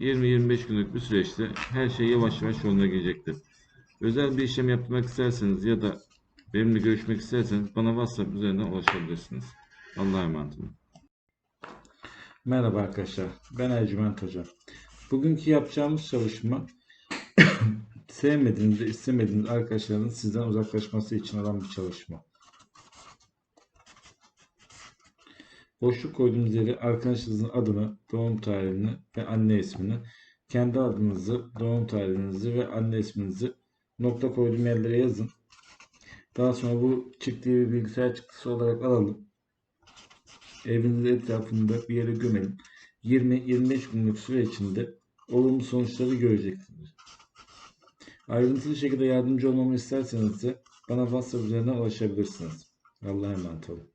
20-25 günlük bir süreçte her şey yavaş yavaş yoluna girecektir. Özel bir işlem yapmak isterseniz ya da benimle görüşmek isterseniz bana WhatsApp üzerinden ulaşabilirsiniz. Allah'a emanet olun. Merhaba arkadaşlar, ben Ercüment Hoca. Bugünkü yapacağımız çalışma sevmediğiniz ve istemediğiniz arkadaşların sizden uzaklaşması için olan bir çalışma. Boşluk koyduğunuz yere arkadaşınızın adını, doğum tarihini ve anne ismini, kendi adınızı, doğum tarihinizi ve anne isminizi nokta koyduğum yerlere yazın. Daha sonra bu çıktığı bir bilgisayar çıktısı olarak alalım. Evinizin etrafında bir yere gömelim. 20-25 günlük süre içinde olumlu sonuçları göreceksiniz. Ayrıntılı şekilde yardımcı olmamı isterseniz de bana WhatsApp üzerinden ulaşabilirsiniz. Allah'a emanet olun.